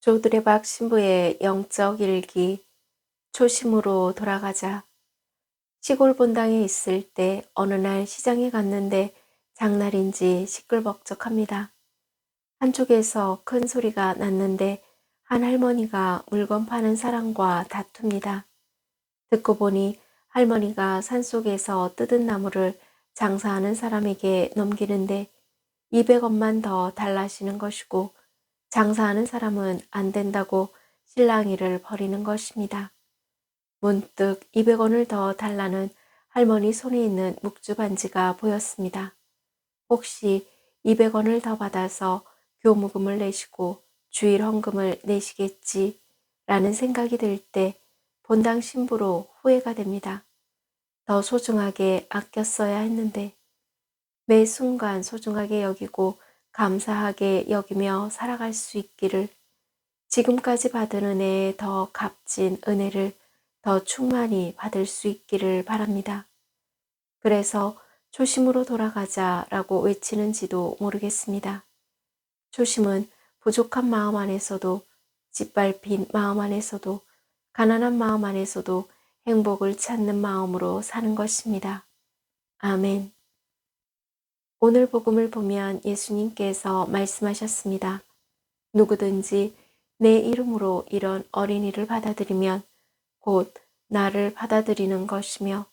조드레박 신부의 영적 일기 초심으로 돌아가자. 시골 본당에 있을 때 어느 날 시장에 갔는데 장날인지 시끌벅적합니다. 한쪽에서 큰 소리가 났는데 한 할머니가 물건 파는 사람과 다툽니다. 듣고 보니 할머니가 산속에서 뜯은 나무를 장사하는 사람에게 넘기는데 200원만 더 달라시는 것이고 장사하는 사람은 안 된다고 실랑이를 벌이는 것입니다. 문득 200원을 더 달라는 할머니 손에 있는 묵주 반지가 보였습니다. 혹시 200원을 더 받아서 교무금을 내시고 주일 헌금을 내시겠지 라는 생각이 들 때 본당 신부로 후회가 됩니다. 더 소중하게 아껴 써야 했는데 매 순간 소중하게 여기고 감사하게 여기며 살아갈 수 있기를 지금까지 받은 은혜에 더 값진 은혜를 더 충만히 받을 수 있기를 바랍니다. 그래서 초심으로 돌아가자라고 외치는지도 모르겠습니다. 초심은 부족한 마음 안에서도 짓밟힌 마음 안에서도 가난한 마음 안에서도 행복을 찾는 마음으로 사는 것입니다. 아멘. 오늘 복음을 보면 예수님께서 말씀하셨습니다. 누구든지 내 이름으로 이런 어린이를 받아들이면 곧 나를 받아들이는 것이며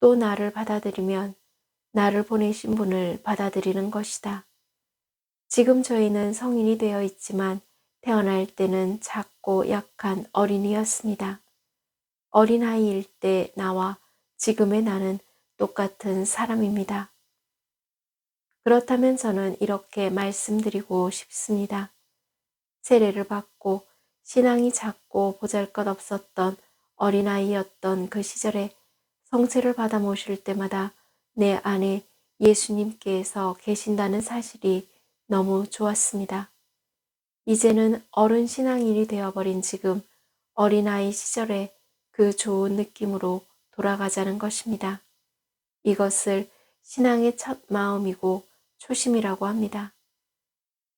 또 나를 받아들이면 나를 보내신 분을 받아들이는 것이다. 지금 저희는 성인이 되어 있지만 태어날 때는 작고 약한 어린이였습니다. 어린아이일 때 나와 지금의 나는 똑같은 사람입니다. 그렇다면 저는 이렇게 말씀드리고 싶습니다. 세례를 받고 신앙이 작고 보잘 것 없었던 어린아이였던 그 시절에 성체를 받아 모실 때마다 내 안에 예수님께서 계신다는 사실이 너무 좋았습니다. 이제는 어른 신앙인이 되어버린 지금 어린아이 시절에 그 좋은 느낌으로 돌아가자는 것입니다. 이것을 신앙의 첫 마음이고 초심이라고 합니다.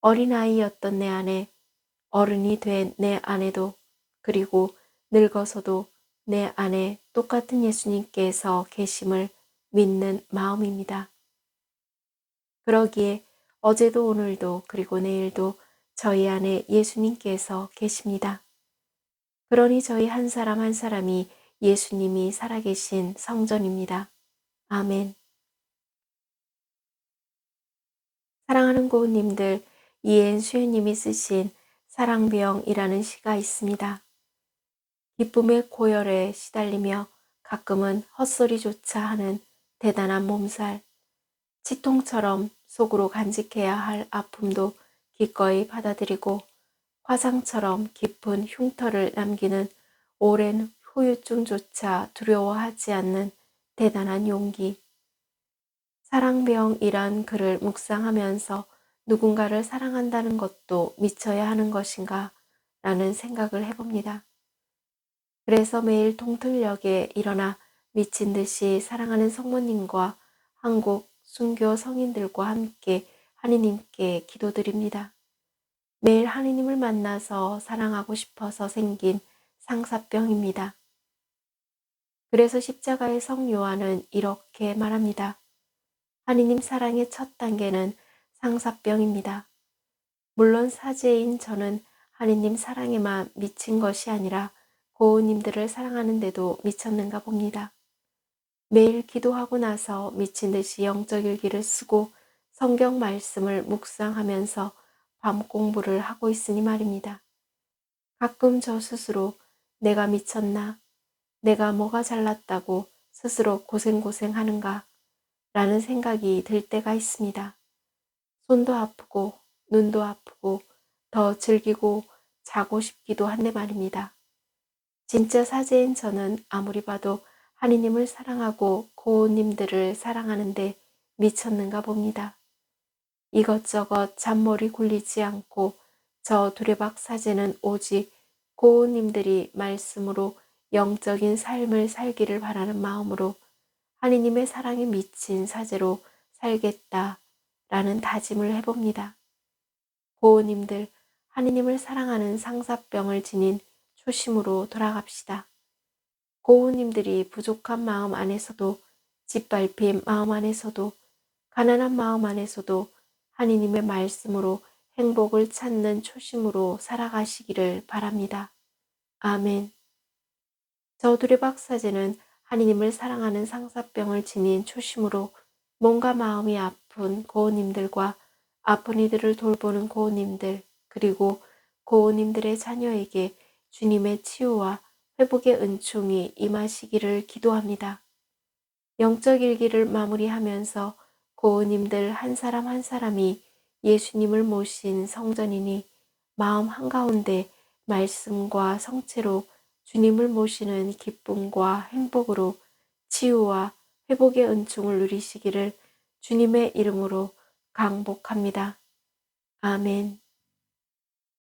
어린아이였던 내 안에 어른이 된내 안에도 그리고 늙어서도 내 안에 똑같은 예수님께서 계심을 믿는 마음입니다. 그러기에 어제도 오늘도 그리고 내일도 저희 안에 예수님께서 계십니다. 그러니 저희 한 사람 한 사람이 예수님이 살아계신 성전입니다. 아멘. 사랑하는 고우님들, 이엔 수연님이 쓰신 사랑병이라는 시가 있습니다. 기쁨의 고열에 시달리며 가끔은 헛소리조차 하는 대단한 몸살, 치통처럼 속으로 간직해야 할 아픔도 기꺼이 받아들이고 화상처럼 깊은 흉터를 남기는 오랜 후유증조차 두려워하지 않는 대단한 용기. 사랑병이란 글을 묵상하면서 누군가를 사랑한다는 것도 미쳐야 하는 것인가 라는 생각을 해봅니다. 그래서 매일 동틀역에 일어나 미친 듯이 사랑하는 성모님과 한국 순교 성인들과 함께 하느님께 기도드립니다. 매일 하느님을 만나서 사랑하고 싶어서 생긴 상사병입니다. 그래서 십자가의 성 요한은 이렇게 말합니다. 하느님 사랑의 첫 단계는 상사병입니다. 물론 사제인 저는 하느님 사랑에만 미친 것이 아니라 고우님들을 사랑하는데도 미쳤는가 봅니다. 매일 기도하고 나서 미친 듯이 영적 일기를 쓰고 성경 말씀을 묵상하면서 밤 공부를 하고 있으니 말입니다. 가끔 저 스스로 내가 미쳤나? 내가 뭐가 잘났다고 스스로 고생고생 하는가? 라는 생각이 들 때가 있습니다. 손도 아프고 눈도 아프고 더 즐기고 자고 싶기도 한데 말입니다. 진짜 사제인 저는 아무리 봐도 하느님을 사랑하고 고우님들을 사랑하는데 미쳤는가 봅니다. 이것저것 잔머리 굴리지 않고 저 두레박 사제는 오직 고우님들이 말씀으로 영적인 삶을 살기를 바라는 마음으로 하느님의 사랑에 미친 사제로 살겠다라는 다짐을 해봅니다. 고우님들 하느님을 사랑하는 상사병을 지닌 초심으로 돌아갑시다. 고우님들이 부족한 마음 안에서도 짓밟힌 마음 안에서도 가난한 마음 안에서도 하느님의 말씀으로 행복을 찾는 초심으로 살아가시기를 바랍니다. 아멘. 저 두레 박사제는 하느님을 사랑하는 상사병을 지닌 초심으로 몸과 마음이 아픈 고우님들과 아픈 이들을 돌보는 고우님들 그리고 고우님들의 자녀에게 주님의 치유와 회복의 은총이 임하시기를 기도합니다. 영적 일기를 마무리하면서 고우님들 한 사람 한 사람이 예수님을 모신 성전이니 마음 한가운데 말씀과 성체로 주님을 모시는 기쁨과 행복으로 치유와 회복의 은총을 누리시기를 주님의 이름으로 강복합니다. 아멘.